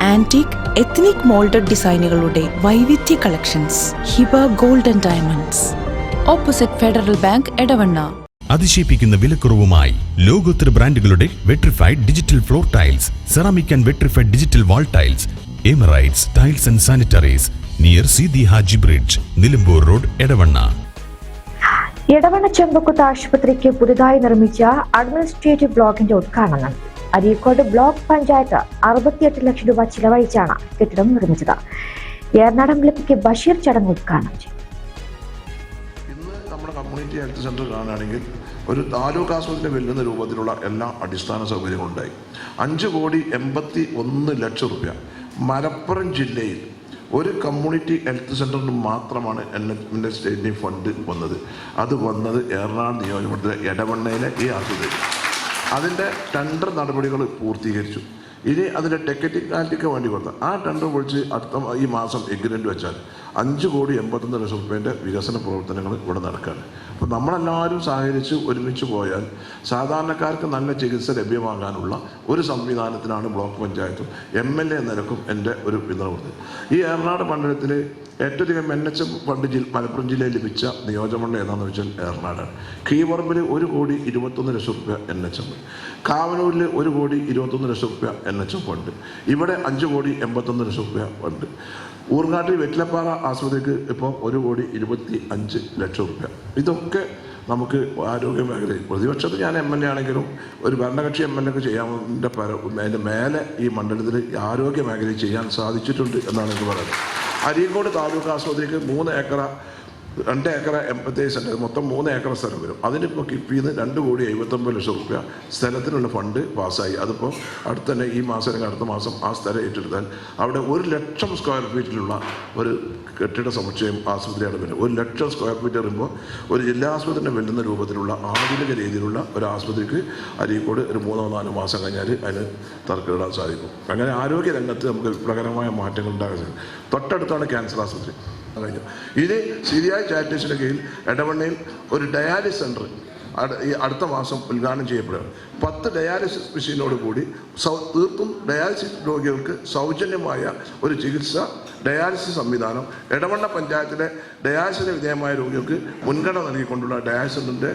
Antique ethnic moulded ഡിസൈനുകളുടെ വൈവിധ്യ collections Hiba golden diamonds opposite federal bank Edavanna. അതിശയിപ്പിക്കുന്ന വിലക്കുറവുമായി ലോകോത്തര ബ്രാൻഡുകളുടെ vitrified digital floor tiles ceramic and vitrified digital wall tiles Emirates tiles and sanitaries near Seethi Haji bridge Nilambur road Edavanna. Edavanna Chembakuthu ആശുപത്രിക്ക് പുതുതായി നിർമ്മിച്ച administrative ബ്ലോക്കിന്റെ ഉദ്ഘാടനം. നടത്തി അരീക്കോട് ബ്ലോക്ക് പഞ്ചായത്ത് അറുപത്തിയെട്ട് ലക്ഷം രൂപ ചിലവഴിച്ചാണ് കെട്ടിടം നിർമ്മിച്ചത്. ഏർനാടൻ ലപ്പിക്ക് ബഷീർ ചടങ്ങ് ഉദ്ഘാടനം ചെയ്തു. നമ്മുടെ കമ്മ്യൂണിറ്റി ഹെൽത്ത് സെന്റർ കാണുകയാണെങ്കിൽ ഒരു താലൂക്ക് ആസ്പത്രി വെല്ലുന്ന രൂപത്തിലുള്ള എല്ലാ അടിസ്ഥാന സൗകര്യങ്ങളും ഉണ്ടായി. അഞ്ച് കോടി എൺപത്തി ഒന്ന് ലക്ഷം രൂപ. മലപ്പുറം ജില്ലയിൽ ഒരു കമ്മ്യൂണിറ്റി ഹെൽത്ത് സെന്ററിന് മാത്രമാണ് എൻ എച്ചിന്റെ സ്റ്റേറ്റിന്റെ ഫണ്ട് വന്നത്. അത് വന്നത് എറണാകുളം നിയോജകമണ്ഡലത്തിലെ എടവണ്ണയിലെ ഈ ആശുപത്രി അതിന്റെ ടെൻഡർ നടപടികൾ പൂർത്തീകരിച്ചു. ഇനി അതിന്റെ ടെക്നിക്കാലിറ്റിക്ക് വേണ്ടി കൊടുത്ത. ആ ടെൻഡർ പൊളിച്ച് അടുത്ത ഈ മാസം എഗ്രിമെന്റ് വെച്ചാൽ അഞ്ച് കോടി എൺപത്തൊന്ന് ലക്ഷം റുപ്യേന്റെ വികസന പ്രവർത്തനങ്ങൾ ഇവിടെ നടക്കുകയാണ് അപ്പോൾ നമ്മളെല്ലാവരും സഹകരിച്ച് ഒരുമിച്ച് പോയാൽ സാധാരണക്കാർക്ക് നല്ല ചികിത്സ ലഭ്യമാകാനുള്ള ഒരു സംവിധാനത്തിനാണ് ബ്ലോക്ക് പഞ്ചായത്തും എം എൽ എ നിലക്കും എന്റെ ഒരു പിന്തുണ കൊടുത്തത്. ഈ ഏറനാട് മണ്ഡലത്തിൽ ഏറ്റവും അധികം എൻ എച്ച് ഫണ്ട് ജില്ല മലപ്പുറം ജില്ലയിൽ ലഭിച്ച നിയോജകമണ്ഡലം ഏതാണെന്ന് വെച്ചാൽ എറണാടാണ് കീവറമ്പിൽ ഒരു കോടി ഇരുപത്തൊന്ന് ലക്ഷം റുപ്യ എൻ എച്ച് എം കാവനൂരിൽ ഒരു കോടി ഇരുപത്തൊന്ന് ലക്ഷം റുപ്യ എൻ എച്ച് എം ഫണ്ട് ഇവിടെ അഞ്ച് കോടി എൺപത്തൊന്ന് ലക്ഷം റുപ്യ ഫണ്ട് ഊർങ്ങാട്ടിൽ വെറ്റിലപ്പാറ ആശുപത്രിക്ക് ഇപ്പോൾ ഒരു കോടി ഇരുപത്തി അഞ്ച് ലക്ഷം റുപ്യ. ഇതൊക്കെ നമുക്ക് ആരോഗ്യ മേഖലയിൽ പ്രതിപക്ഷത്ത് ഞാൻ എം എൽ എ ആണെങ്കിലും ഒരു ഭരണകക്ഷി എം എൽ എ ഒക്കെ ചെയ്യാവുന്നതിന്റെ അതിന്റെ മേലെ ഈ മണ്ഡലത്തിൽ ആരോഗ്യ മേഖലയിൽ ചെയ്യാൻ സാധിച്ചിട്ടുണ്ട് എന്നാണ് എനിക്ക് പറയുന്നത് അരീക്കോട് താലൂക്ക് ആശുപത്രിക്ക് മൂന്ന് ഏക്കറ രണ്ട് ഏക്കർ എൺപത്തേഴ് സെന്റ് മൊത്തം മൂന്ന് ഏക്കർ സ്ഥലം വരും. അതിനിപ്പോൾ കിപ്പിയിൽ നിന്ന് രണ്ട് കോടി എഴുപത്തൊമ്പത് ലക്ഷം റുപ്യ സ്ഥലത്തിനുള്ള ഫണ്ട് പാസ്സായി. അതിപ്പോൾ അടുത്ത തന്നെ ഈ മാസം അല്ലെങ്കിൽ അടുത്ത മാസം ആ സ്ഥലം ഏറ്റെടുത്താൽ അവിടെ ഒരു ലക്ഷം സ്ക്വയർ ഫീറ്റിലുള്ള ഒരു കെട്ടിട സമുച്ചയം ആശുപത്രിയാണ് വരുന്നത്. ഒരു ലക്ഷം സ്ക്വയർ ഫീറ്റ് വരുമ്പോൾ ഒരു ജില്ലാ ആശുപത്രിനെ വെല്ലുന്ന രൂപത്തിലുള്ള ആധുനിക രീതിയിലുള്ള ഒരു ആശുപത്രിക്ക് അരീക്കോട് ഒരു മൂന്നോ നാലോ മാസം കഴിഞ്ഞാൽ അതിന് തറക്കിടാൻ സാധിക്കും. അങ്ങനെ ആരോഗ്യ രംഗത്ത് നമുക്ക് വിപ്ലവകരമായ മാറ്റങ്ങൾ ഉണ്ടാകാൻ സാധിക്കും. തൊട്ടടുത്താണ് ക്യാൻസർ ആശുപത്രി കഴിഞ്ഞു ഇത് സിരിയായ ചാരിറ്റീസിന്റെ കീഴിൽ എടവണ്ണയിൽ ഒരു ഡയാലിസ് സെന്റർ ഈ അടുത്ത മാസം ഉദ്ഘാടനം ചെയ്യപ്പെടുകയാണ്. പത്ത് ഡയാലിസിസ് മെഷീനോട് കൂടി സൗ തീർത്തും ഡയാലിസിസ് രോഗികൾക്ക് സൗജന്യമായ ഒരു ചികിത്സ ഡയാലിസിസ് സംവിധാനം എടവണ്ണ പഞ്ചായത്തിലെ ഡയാലിസിന് വിധേയമായ രോഗികൾക്ക് മുൻഗണന നൽകിക്കൊണ്ടുള്ള ഡയാലിസിന്റെ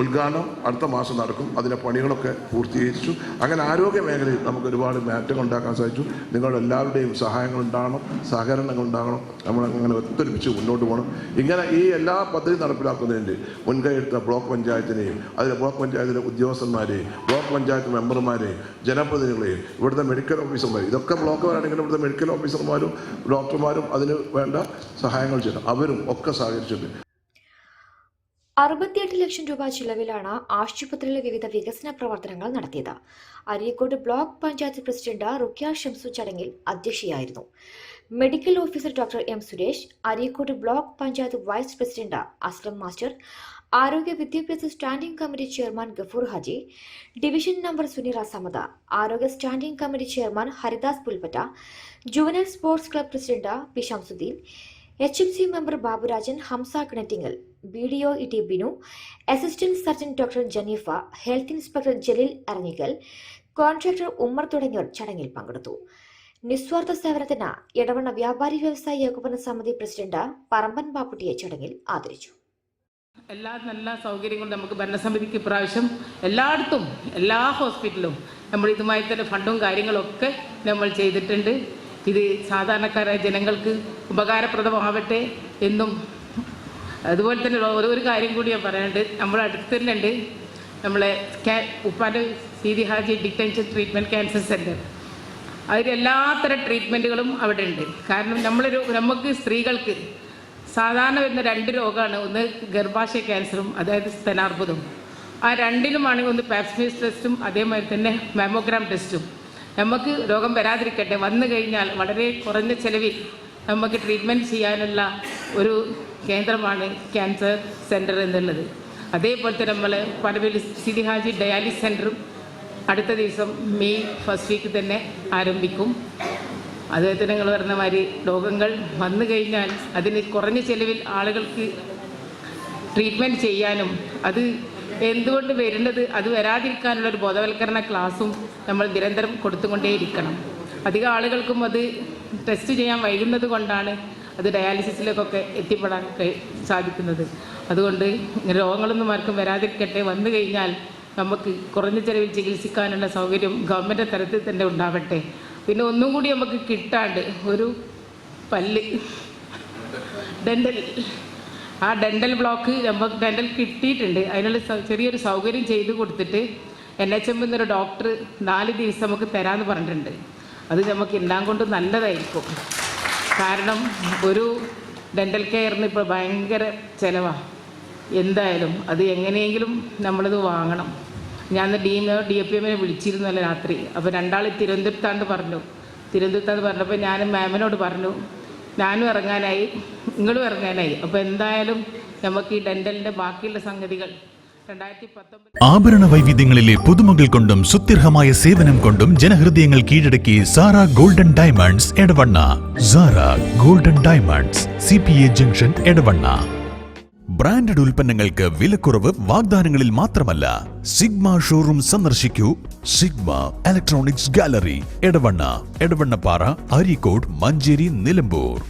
ഉദ്ഘാടനം അടുത്ത മാസം നടക്കും. അതിലെ പണികളൊക്കെ പൂർത്തീകരിച്ചു. അങ്ങനെ ആരോഗ്യ മേഖലയിൽ നമുക്ക് ഒരുപാട് മാറ്റങ്ങൾ ഉണ്ടാക്കാൻ സാധിച്ചു. നിങ്ങളുടെ എല്ലാവരുടെയും സഹായങ്ങൾ ഉണ്ടാകണം സഹകരണങ്ങൾ ഉണ്ടാകണം. നമ്മൾ അങ്ങനെ ഒത്തൊരുമിച്ച് മുന്നോട്ട് പോകണം. ഇങ്ങനെ ഈ എല്ലാ പദ്ധതി നടപ്പിലാക്കുന്നതിന്റെ മുൻകൈ എടുത്ത ബ്ലോക്ക് പഞ്ചായത്തിനെയും അതിലെ ബ്ലോക്ക് പഞ്ചായത്തിലെ ഉദ്യോഗസ്ഥന്മാരെയും ബ്ലോക്ക് പഞ്ചായത്ത് മെമ്പർമാരെയും ജനപ്രതിനിധികളെയും ഇവിടുത്തെ മെഡിക്കൽ ഓഫീസർമാർ ഇതൊക്കെ ബ്ലോക്കുകാരാണെങ്കിലും ഇവിടുത്തെ മെഡിക്കൽ ഓഫീസർമാരും ഡോക്ടർമാരും അതിന് വേണ്ട സഹായങ്ങൾ ചെയ്യണം. അവരും ഒക്കെ സഹകരിച്ചിട്ടുണ്ട്. അറുപത്തിയെട്ട് ലക്ഷം രൂപ ചിലവിലാണ് ആശുപത്രിയിലെ വിവിധ വികസന പ്രവർത്തനങ്ങൾ നടത്തിയത്. അരീക്കോട് ബ്ലോക്ക് പഞ്ചായത്ത് പ്രസിഡന്റ് റുക്യ ഷംസു ചടങ്ങിൽ അധ്യക്ഷയായിരുന്നു. Medical officer doctor M Suresh Areekode block panchayat vice president Aslam master ആരോഗ്യ വിദ്യാഭ്യാസ standing committee chairman Gafoor Haji division number Sunira Samatha ആരോഗ്യ standing committee chairman Haridas Pulpatta juvenile sports club president P Shamsuddin H M C member Baburajan Hamza Kinattingal B D O E T Binu assistant surgeon doctor Janeefa health inspector Jaleel Aranhikkal contractor Ummer തുടങ്ങിയവർ ചടങ്ങിൽ പങ്കെടുത്തു. നിസ്വാർത്ഥ സേവനത്തിന് ഇടവണ്ണ വ്യാപാരി വ്യവസായ ഏകോപന സമിതി president Paramban ബാപ്പുട്ടിയെ ചടങ്ങിൽ ആദരിച്ചു. എല്ലാ നല്ല സൗകര്യങ്ങളും നമുക്ക് ഭരണസമിതിക്ക് ഇപ്രാവശ്യം എല്ലായിടത്തും എല്ലാ ഹോസ്പിറ്റലും നമ്മൾ ഇതുമായി തന്നെ ഫണ്ടും കാര്യങ്ങളൊക്കെ നമ്മൾ ചെയ്തിട്ടുണ്ട്. ഇത് സാധാരണക്കാരായ ജനങ്ങൾക്ക് ഉപകാരപ്രദമാവട്ടെ എന്നും അതുപോലെ തന്നെ ഓരോ ഒരു കാര്യം കൂടി ഞാൻ പറയാനുണ്ട്. നമ്മുടെ അടുത്ത് തന്നെ ഉണ്ട് നമ്മളെ ഉപ്പാന്റെ Seethi Haji detention treatment cancer centre അതിൽ എല്ലാത്തരം ട്രീറ്റ്മെന്റുകളും അവിടെ ഉണ്ട്. കാരണം നമ്മളൊരു നമുക്ക് സ്ത്രീകൾക്ക് സാധാരണ വരുന്ന രണ്ട് രോഗമാണ്. ഒന്ന് ഗർഭാശയ ക്യാൻസറും അതായത് സ്തനാർബുദവും ആ രണ്ടിലുമാണെങ്കിൽ ഒന്ന് പാപ്സ്മീസ് ടെസ്റ്റും അതേമാതിരി തന്നെ മാമോഗ്രാം ടെസ്റ്റും. നമുക്ക് രോഗം വരാതിരിക്കട്ടെ. വന്നു കഴിഞ്ഞാൽ വളരെ കുറഞ്ഞ ചെലവിൽ നമുക്ക് ട്രീറ്റ്മെന്റ് ചെയ്യാനുള്ള ഒരു കേന്ദ്രമാണ് ക്യാൻസർ സെന്റർ എന്നുള്ളത്. അതേപോലെ തന്നെ നമ്മൾ പനവേൽ സിദിഹാജി ഡയാലിസ് സെന്ററും അടുത്ത ദിവസം മെയ് ഫസ്റ്റ് വീക്ക് തന്നെ ആരംഭിക്കും. അതുപോലെ നിങ്ങൾ പറഞ്ഞ മാതിരി രോഗങ്ങൾ വന്നു കഴിഞ്ഞാൽ അതിന് കുറഞ്ഞ ചിലവിൽ ആളുകൾക്ക് ട്രീറ്റ്മെന്റ് ചെയ്യാനും അത് എന്തുകൊണ്ട് വരുന്നത്? അത് വരാതിരിക്കാനുള്ള ഒരു ബോധവൽക്കരണ ക്ലാസ്സും നമ്മൾ നിരന്തരം കൊടുത്തുകൊണ്ടേയിരിക്കണം. അധികം ആളുകൾക്കും അത് ടെസ്റ്റ് ചെയ്യാൻ വൈകുന്നത് കൊണ്ടാണ് അത് ഡയാലിസിസിലേക്കൊക്കെ എത്തിപ്പെടാൻ സാധിക്കുന്നത്. അതുകൊണ്ട് രോഗങ്ങളൊന്നും ആർക്കും വരാതിരിക്കട്ടെ. വന്നു കഴിഞ്ഞാൽ നമുക്ക് കുറഞ്ഞ ചെലവിൽ ചികിത്സിക്കാനുള്ള സൗകര്യം ഗവൺമെന്റ് തലത്തിൽ തന്നെ ഉണ്ടാവട്ടെ. പിന്നെ ഒന്നും കൂടി നമുക്ക് കിട്ടാണ്ട് ഒരു പല്ല് ഡെന്റൽ ആ ഡെന്റൽ ബ്ലോക്ക് നമുക്ക് ഡെന്റൽ കിട്ടിയിട്ടുണ്ട്. അതിനുള്ള ചെറിയൊരു സൗകര്യം ചെയ്ത് കൊടുത്തിട്ട് എൻ എച്ച് എം എന്നൊരു ഡോക്ടർ നാല് ദിവസം നമുക്ക് തരാമെന്ന് പറഞ്ഞിട്ടുണ്ട്. അത് നമുക്ക് എല്ലാം കൊണ്ട് നല്ലതായിരിക്കും. കാരണം ഒരു ഡെന്റൽ കെയറിന് ഇപ്പോൾ ഭയങ്കര ചിലവാണ് എന്തായാലും അത് എങ്ങനെയെങ്കിലും നമ്മളിത് വാങ്ങണം. ഞാൻ ഡി എം എഫ് എമ്മിനെ വിളിച്ചിരുന്നല്ലോ രാത്രി. അപ്പോൾ രണ്ടാൾ തിരുവനന്തപുരത്താണ്ട് പറഞ്ഞു. തിരുവനന്തപുരത്താണ്ട് പറഞ്ഞപ്പോൾ ഞാൻ മാമിനോട് പറഞ്ഞു. ഞാനും ഇറങ്ങാനായി. നിങ്ങളും ഇറങ്ങാനായി. അപ്പോൾ എന്തായാലും നമുക്ക് ഈ ഡെന്റലിന്റെ ബാക്കിയുള്ള സംഗതികൾ ആഭരണ വൈവിധ്യങ്ങളിലെ പുതുമകൾ കൊണ്ടും സുത്യർഹമായ സേവനം കൊണ്ടും ജനഹൃദയങ്ങൾ കീഴടക്കി Sara golden diamonds Edavanna. Sara golden diamonds C P A junction Edavanna. Branded ഉൽപ്പന്നങ്ങൾക്ക് വിലക്കുറവ് വാഗ്ദാനങ്ങളിൽ മാത്രമല്ല. സിഗ്മ ഷോറൂം സന്ദർശിക്കൂ. Sigma electronics gallery Edavanna. Edavannappara Areekode Manjeri Nilambur.